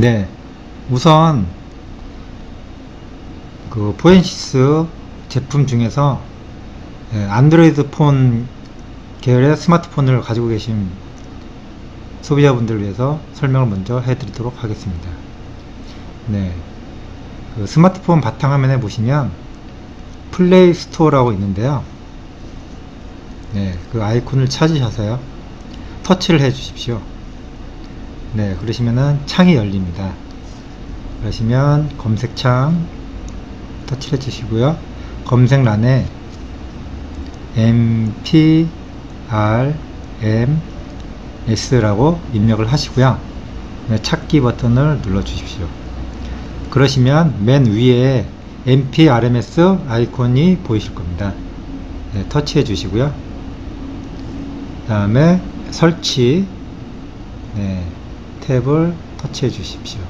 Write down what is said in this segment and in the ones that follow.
네, 우선 그 포엔시스 제품 중에서 예, 안드로이드 폰 계열의 스마트폰을 가지고 계신 소비자분들을 위해서 설명을 먼저 해드리도록 하겠습니다. 네, 그 스마트폰 바탕화면에 보시면 플레이 스토어라고 있는데요. 네, 그 아이콘을 찾으셔서요. 터치를 해 주십시오. 네, 그러시면은 창이 열립니다. 그러시면 검색창 터치를 해 주시고요. 검색란에 M, P, R, M, S라고 입력을 하시고요. 네, 찾기 버튼을 눌러 주십시오. 그러시면 맨 위에 MP, RMS 아이콘이 보이실 겁니다. 네, 터치해 주시고요. 다음에 설치 네, 탭을 터치해 주십시오.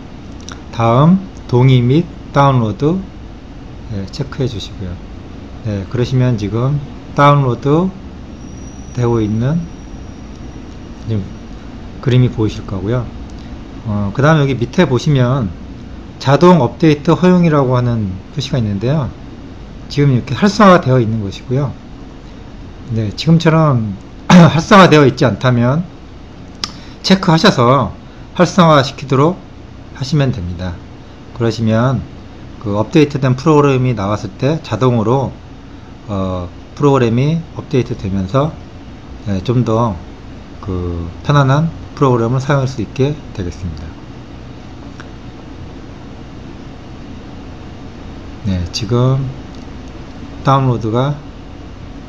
다음 동의 및 다운로드 네, 체크해 주시고요. 네, 그러시면 지금 다운로드 되고 있는 지금 그림이 보이실 거고요. 어, 그 다음 여기 밑에 보시면 자동 업데이트 허용이라고 하는 표시가 있는데요. 지금 이렇게 활성화 되어 있는 것이고요. 네, 지금처럼 활성화 되어 있지 않다면 체크하셔서 활성화 시키도록 하시면 됩니다. 그러시면 그 업데이트된 프로그램이 나왔을 때 자동으로 어, 프로그램이 업데이트 되면서 네, 좀더 그 편안한 프로그램을 사용할 수 있게 되겠습니다. 네, 지금 다운로드가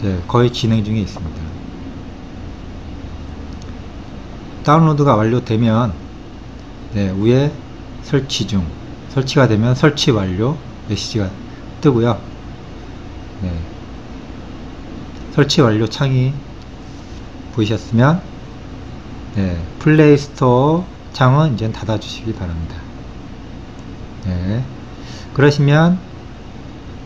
네, 거의 진행 중에 있습니다. 다운로드가 완료되면 네, 위에 설치 중 설치가 되면 설치 완료 메시지가 뜨고요. 네, 설치 완료 창이 보이셨으면 네, 플레이 스토어 창은 이제 닫아 주시기 바랍니다. 네, 그러시면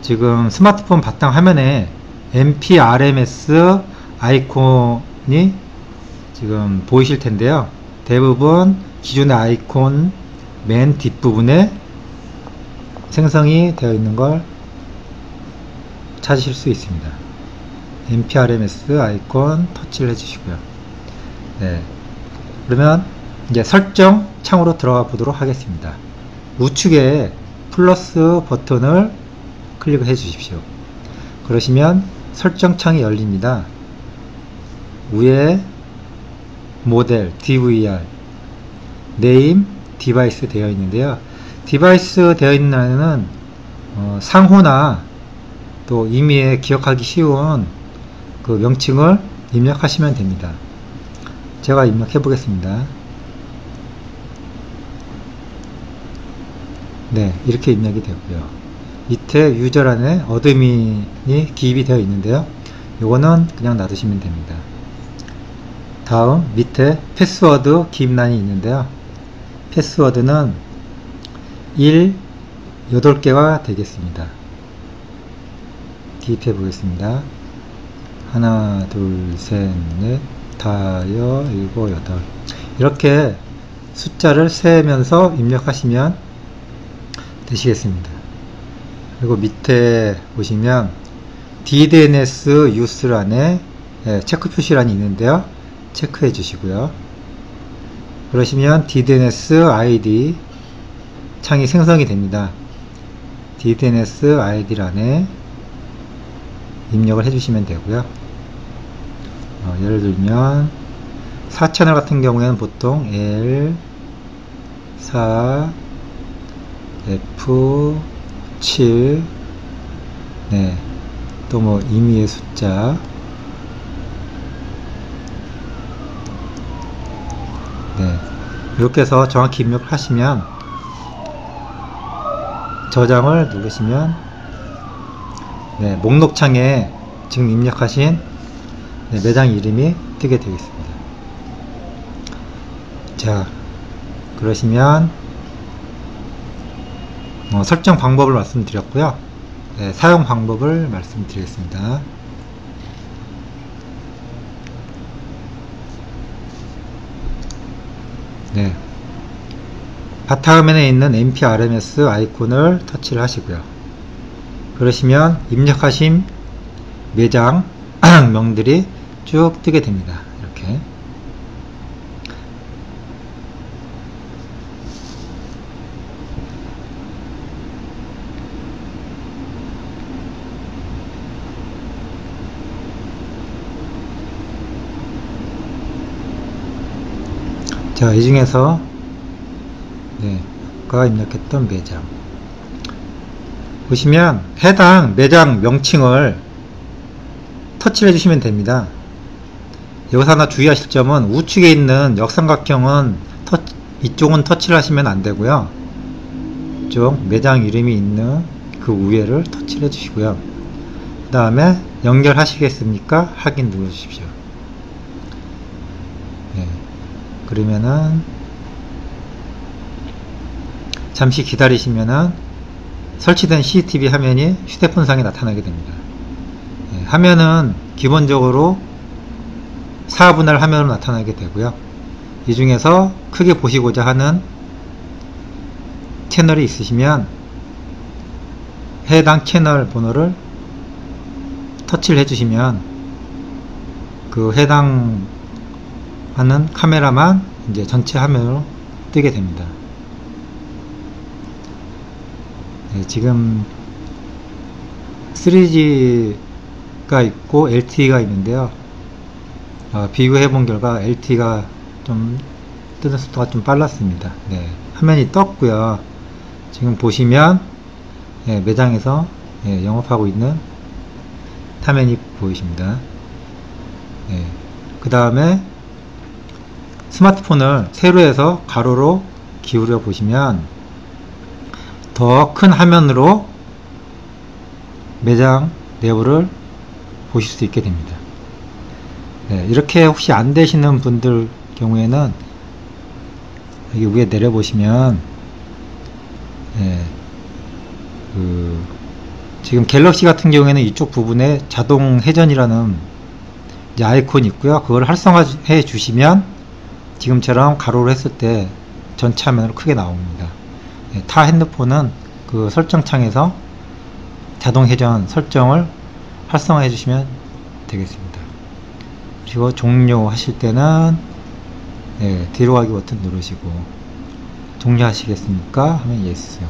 지금 스마트폰 바탕 화면에 MPRMS 아이콘이 지금 보이실 텐데요. 대부분 기존의 아이콘 맨 뒷부분에 생성이 되어 있는 걸 찾으실 수 있습니다. MPRMS 아이콘 터치를 해주시고요. 네. 그러면 이제 설정 창으로 들어가 보도록 하겠습니다. 우측에 플러스 버튼을 클릭해 주십시오. 그러시면 설정 창이 열립니다. 위에 모델 DVR 네임 디바이스 되어 있는데요. 디바이스 되어 있는 안에는 어, 상호나 또 임의에 기억하기 쉬운 그 명칭을 입력하시면 됩니다. 제가 입력해 보겠습니다. 네, 이렇게 입력이 되고요. 밑에 유저란에 어드민이 기입이 되어 있는데요. 요거는 그냥 놔두시면 됩니다. 다음 밑에 패스워드 기입란이 있는데요. 패스워드는 1, 8개가 되겠습니다. 기입해 보겠습니다. 하나, 둘, 셋, 넷, 다여, 일곱, 여덟. 이렇게 숫자를 세면서 입력하시면 되시겠습니다. 그리고 밑에 보시면 DDNS 유스란에 예, 체크 표시란이 있는데요. 체크해 주시고요. 그러시면 DDNS ID 창이 생성이 됩니다. DDNS ID란에 입력을 해주시면 되고요. 어, 예를 들면 4채널 같은 경우에는 보통 L 4 F 7 네, 또 뭐 임의의 숫자 네, 이렇게 해서 정확히 입력을 하시면 저장을 누르시면 네, 목록창에 지금 입력하신 네, 매장 이름이 뜨게 되겠습니다. 자, 그러시면 어, 설정 방법을 말씀드렸고요. 네, 사용 방법을 말씀드리겠습니다. 네. 바탕화면에 있는 MPRMS 아이콘을 터치를 하시고요. 그러시면 입력하신 매장 명들이 쭉 뜨게 됩니다. 이렇게. 자, 이 중에서 네, 아까 입력했던 매장 보시면 해당 매장 명칭을 터치를 해주시면 됩니다. 여기서 하나 주의하실 점은 우측에 있는 역삼각형은 터, 이쪽은 터치를 하시면 안 되고요. 이쪽 매장 이름이 있는 그 위에를 터치를 해주시고요. 그 다음에 연결하시겠습니까? 확인 눌러주십시오. 네. 그러면은 잠시 기다리시면은 설치된 CCTV 화면이 휴대폰 상에 나타나게 됩니다. 예, 화면은 기본적으로 4분할 화면으로 나타나게 되고요. 이 중에서 크게 보시고자 하는 채널이 있으시면 해당 채널 번호를 터치를 해주시면 그 해당 하는 카메라만 이제 전체 화면으로 뜨게 됩니다. 네, 지금 3G가 있고 LTE가 있는데요. 어, 비교해 본 결과 LTE가 좀 뜨는 속도가 좀 빨랐습니다. 네, 화면이 떴고요. 지금 보시면 예, 매장에서 예, 영업하고 있는 화면이 보이십니다. 예, 그 다음에 스마트폰을 세로에서 가로로 기울여 보시면 더 큰 화면으로 매장 내부를 보실 수 있게 됩니다. 네, 이렇게 혹시 안 되시는 분들 경우에는 여기 위에 내려 보시면 네, 그 지금 갤럭시 같은 경우에는 이쪽 부분에 자동 회전이라는 아이콘이 있고요. 그걸 활성화해 주시면 지금처럼 가로로 했을 때 전체 화면으로 크게 나옵니다. 네, 타 핸드폰은 그 설정창에서 자동 회전 설정을 활성화해 주시면 되겠습니다. 그리고 종료 하실 때는 네, 뒤로 가기 버튼 누르시고 종료하시겠습니까? 하면 yes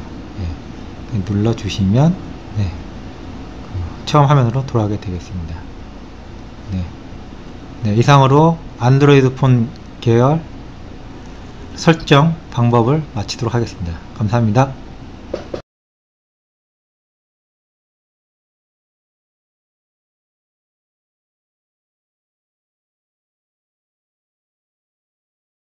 네, 눌러 주시면 네, 그 처음 화면으로 돌아가게 되겠습니다. 네. 네, 이상으로 안드로이드 폰 계열 설정 방법을 마치도록 하겠습니다. 감사합니다.